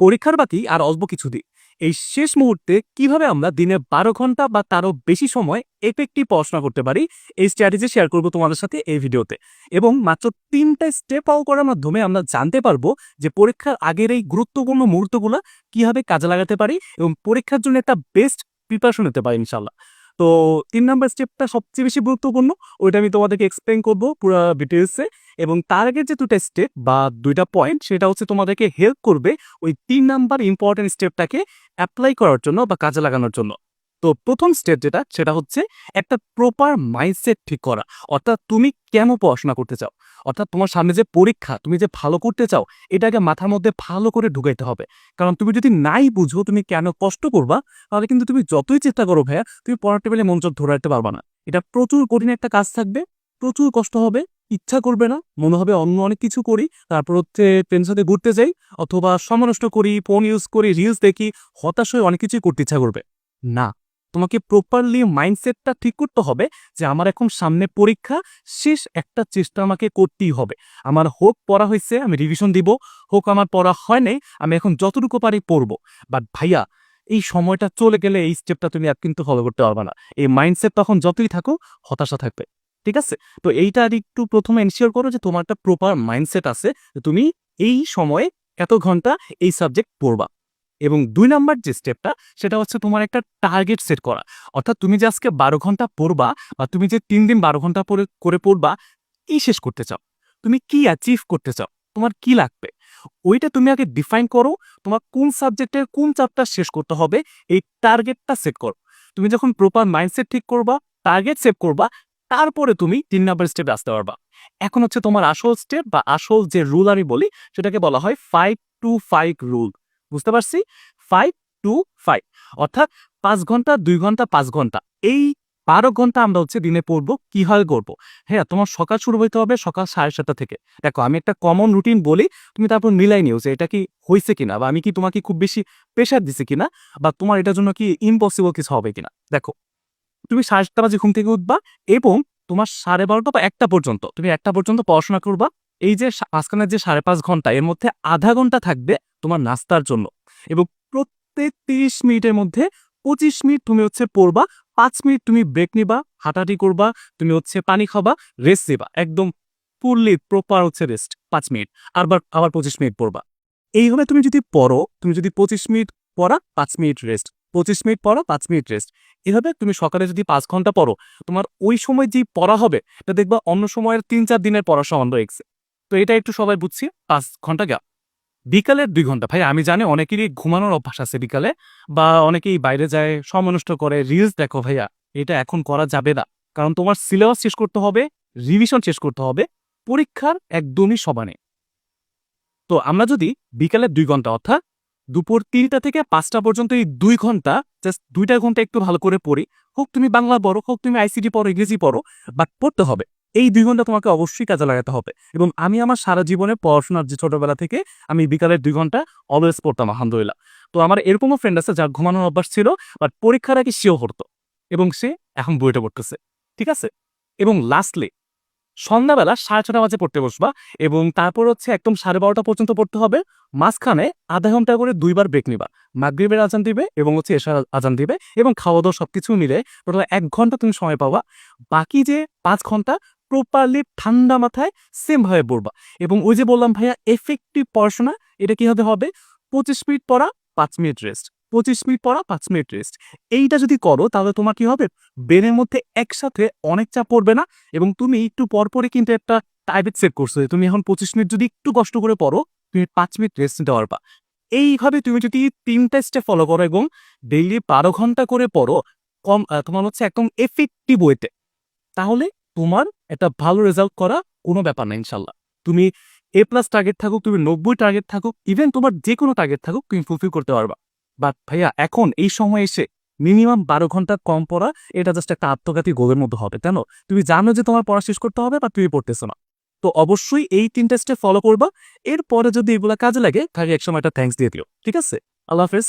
পরীক্ষার বাকি আর অল্প কিছু দিন এই শেষ মুহূর্তে কীভাবে আমরা দিনে বারো ঘণ্টা বা তারও বেশি সময় এফেক্টিভ পড়াশোনা করতে পারি, এই স্ট্র্যাটেজি শেয়ার করব তোমাদের সাথে এই ভিডিওতে। এবং মাত্র তিনটা স্টেপ আউ করার মাধ্যমে আমরা জানতে পারব যে পরীক্ষার আগের এই গুরুত্বপূর্ণ মুহূর্তগুলো কীভাবে কাজে লাগাতে পারি এবং পরীক্ষার জন্য একটা বেস্ট প্রিপারেশন হতে পারি ইনশাল্লাহ তো তিন নাম্বার স্টেপটা সবচেয়ে বেশি গুরুত্বপূর্ণ, ওইটা আমি তোমাদেরকে এক্সপ্লেন করব পুরো ডিটেলসে এবং তার আগে যে দুটা স্টেপ বা দুইটা পয়েন্ট সেটা হচ্ছে তোমাদেরকে হেল্প করবে ওই তিন নাম্বার ইম্পর্টেন্ট স্টেপটাকে অ্যাপ্লাই করার জন্য বা কাজে লাগানোর জন্য। তো প্রথম স্টেপ যেটা, সেটা হচ্ছে একটা প্রপার মাইন্ডসেট ঠিক করা। অর্থাৎ তুমি কেন পড়াশোনা করতে চাও? অর্থাৎ তোমার সামনে যে পরীক্ষা, তুমি যে ভালো করতে চাও, এটাকে মাথার মধ্যে ভালো করে ঢুকাইতে হবে। কারণ তুমি যদি নাই বুঝো, তুমি কেন কষ্ট করবা, তাহলে কিন্তু তুমি যতই চেষ্টা করো ভাইয়া, তুমি পড়ার টেবিলে মনোযোগ ধরে রাখতে পারবা না। এটা প্রচুর কঠিন একটা কাজ থাকবে, প্রচুর কষ্ট হবে, ইচ্ছা করবে না, মনে হবে অন্য অনেক কিছু করি, তারপর হচ্ছে ফ্রেন্ডের সাথে ঘুরতে যাই, অথবা সময় নষ্ট করি ফোন ইউজ করি রিলস দেখি, হতাশ হয়ে অনেক কিছুই করতে ইচ্ছা করবে। না তোমাকে প্রপারলি মাইন্ডসেটটা ঠিক করতে হবে যে আমার এখন সামনে পরীক্ষা, শেষ একটা চেষ্টা আমাকে করতেই হবে। আমার হোক পড়া হয়েছে, আমি রিভিশন দিব, হোক আমার পড়া হয় নাই, আমি এখন যতটুকু পারি পড়ব। বাট ভাইয়া, এই সময়টা চলে গেলে এই স্টেপটা তুমি আর কিন্তু ফলো করতে পারবে না। এই মাইন্ডসেট তখন যতই থাকো হতাশা থাকবে। ঠিক আছে? তো এইটা আর একটু প্রথমে এনশিওর করো যে তোমার একটা প্রপার মাইন্ডসেট আছে তুমি এই সময়ে এত ঘণ্টা এই সাবজেক্ট পড়বা। এবং দুই নাম্বার যে স্টেপটা সেটা হচ্ছে তোমার একটা টার্গেট সেট করা। অর্থাৎ তুমি যে আজকে বারো ঘণ্টা পড়বা বা তুমি যে তিন দিন বারো ঘণ্টা পরে করে পড়বা কি শেষ করতে চাও। তুমি কি অ্যাচিভ করতে চাও? তোমার কি লাগবে? ওইটা তুমি আগে ডিফাইন করো, তোমার কোন সাবজেক্টের কোন চ্যাপ্টার শেষ করতে হবে, এই টার্গেটটা সেট করো। তুমি যখন প্রপার মাইন্ডসেট ঠিক করবা টার্গেট সেট করবা, তারপরে তুমি তিন নাম্বার স্টেপে আসতে পারবা। এখন হচ্ছে তোমার আসল স্টেপ বা আসল যে রুল আমি বলি, সেটাকে বলা হয় ফাইভ টু ফাইভ রুল বুঝতে পারছি? ফাইভ টু ফাইভ অর্থাৎ পাঁচ ঘণ্টা, দুই ঘণ্টা, পাঁচ ঘণ্টা। এই বারো ঘণ্টা আমরা হচ্ছে দিনে পড়ব কীভাবে করব? হ্যাঁ তোমার সকাল শুরু হইতে হবে সকাল সাড়ে সাতটা থেকে। দেখো, আমি একটা কমন রুটিন বলি, তুমি তারপর মিলাই নিও যে এটা কি হয়েছে কিনা? বা আমি কি তোমাকে খুব বেশি প্রেশার দিছি কিনা? বা তোমার এটার জন্য কি ইম্পসিবল কিছু হবে কিনা? দেখো, তুমি সাড়ে সাতটা বাজে ঘুম থেকে উঠবা এবং তোমার সাড়ে বারোটা বা একটা পর্যন্ত, তুমি একটা পর্যন্ত পড়াশোনা করবা এই যে মাঝখানের যে সাড়ে পাঁচ ঘণ্টা, এর মধ্যে আধা ঘণ্টা থাকবে তোমার নাস্তার জন্য এবং প্রত্যেক তিরিশ মিনিটের মধ্যে পঁচিশ মিনিট তুমি হচ্ছে পড়বা, পাঁচ মিনিট তুমি ব্রেক নিবা, হাঁটাহাঁটি করবা, তুমি হচ্ছে পানি খাবা রেস্ট দিবা, একদম ফুললি প্রপার হচ্ছে রেস্ট পাঁচ মিনিট আবার আবার পঁচিশ মিনিট পড়বা। এইভাবে তুমি যদি পড়ো, তুমি যদি পঁচিশ মিনিট পড়া, পাঁচ মিনিট রেস্ট পঁচিশ মিনিট পড়া, পাঁচ মিনিট রেস্ট এভাবে তুমি সকালে যদি পাঁচ ঘণ্টা পড়ো, তোমার ওই সময় যেই পড়া হবে, এটা দেখবা অন্য সময়ের তিন চার দিনের পড়া সমান রয়েছে তো এটা একটু সবাই বুঝছি। পাঁচ ঘণ্টা গা বিকালের দুই ঘণ্টা। ভাই, আমি জানি অনেকেরই ঘুমানোর অভ্যাস আছে বিকালে বা অনেকেই বাইরে যায় সমনষ্ট করে রিলস দেখো ভাইয়া। এটা এখন করা যাবে না। কারণ তোমার সিলেবাস শেষ করতে হবে রিভিশন শেষ করতে হবে, পরীক্ষার একদমই সমানে। তো আমরা যদি বিকালের দুই ঘণ্টা, অর্থাৎ দুপুর তিনটা থেকে পাঁচটা পর্যন্ত এই দুই ঘণ্টা জাস্ট দুইটা ঘণ্টা একটু ভালো করে পড়ি। হোক তুমি বাংলা পড়ো, হোক তুমি আইসিটি পড়ো, ইংরেজি পড়ো বাট পড়তে হবে। এই দুই ঘণ্টা তোমাকে অবশ্যই কাজে লাগাতে হবে। এবং আমি আমার সারা জীবনে পড়াশোনার যে ছোটবেলা থেকে আমি বিকালের দুই ঘণ্টা অলওয়েজ পড়তাম, আলহামদুলিল্লাহ। তো আমার এরকমও ফ্রেন্ড আছে যার ঘুমানোর অভ্যাস ছিল বাট পরীক্ষার আগে সেও পড়তো। এবং সে এখন বইটা পড়তেছে। ঠিক আছে? এবং লাস্টলি সন্ধ্যাবেলা সাড়ে ছটা বাজে পড়তে বসবা এবং তারপর হচ্ছে একদম সাড়ে বারোটা পর্যন্ত পড়তে হবে। মাঝখানে আধা ঘণ্টা করে দুইবার ব্রেক নিবা। মাগরিবের আজান দিবে এবং হচ্ছে এশার আজান দিবে এবং খাওয়া দাওয়া সবকিছু মিলে টোটাল এক ঘণ্টা তুমি সময় পাবা। বাকি যে পাঁচ ঘণ্টা প্রপারলি ঠান্ডা মাথায় সেম ভাবে পড়বা এবং ওই যে বললাম ভাইয়া এফেক্টিভ পড়াশোনা, এটা কীভাবে হবে? পঁচিশ মিনিট পড়া, পাঁচ মিনিট রেস্ট পঁচিশ মিনিট পড়া, পাঁচ মিনিট রেস্ট এইটা যদি করো, তাহলে তোমার কি হবে? ব্রেনের মধ্যে একসাথে অনেক চাপ পড়বে না, এবং তুমি একটু পরপরই কিন্তু একটা টাইবেট সেট করছ তুমি এখন পঁচিশ মিনিট যদি একটু কষ্ট করে পড়ো, তুমি পাঁচ মিনিট রেস্ট নিতে পারবা। এইভাবে তুমি যদি তিনটা স্টেপ ফলো করো এবং ডেইলি বারো ঘণ্টা করে পড়ো, কম তোমার হচ্ছে একদম এফেক্টিভ ওয়েতে তাহলে তোমার একটা ভালো রেজাল্ট করা কোনো ব্যাপার না, ইনশাল্লাহ। তুমি এ প্লাস টার্গেট থাকুক, তুমি নব্বই টার্গেট থাকুক ইভেন তোমার যে কোনো টার্গেট থাকুক, তুমি ফুলফিল করতে পারবা। বাট ভাইয়া, এখন এই সময় এসে মিনিমাম বারো ঘণ্টা কম পড়া, এটা জাস্ট একটা আত্মঘাতী গোলের মধ্যে হবে, কেন? তুমি জানো যে তোমার পড়া শেষ করতে হবে বা তুমি পড়তেছো না। তো অবশ্যই এই তিনটা স্টেপ ফলো করবা। এরপরে যদি এগুলা কাজে লাগে তাহলে একসময় একটা থ্যাঙ্কস দিয়ে দিও, ঠিক আছে? আল্লাহ হাফেজ।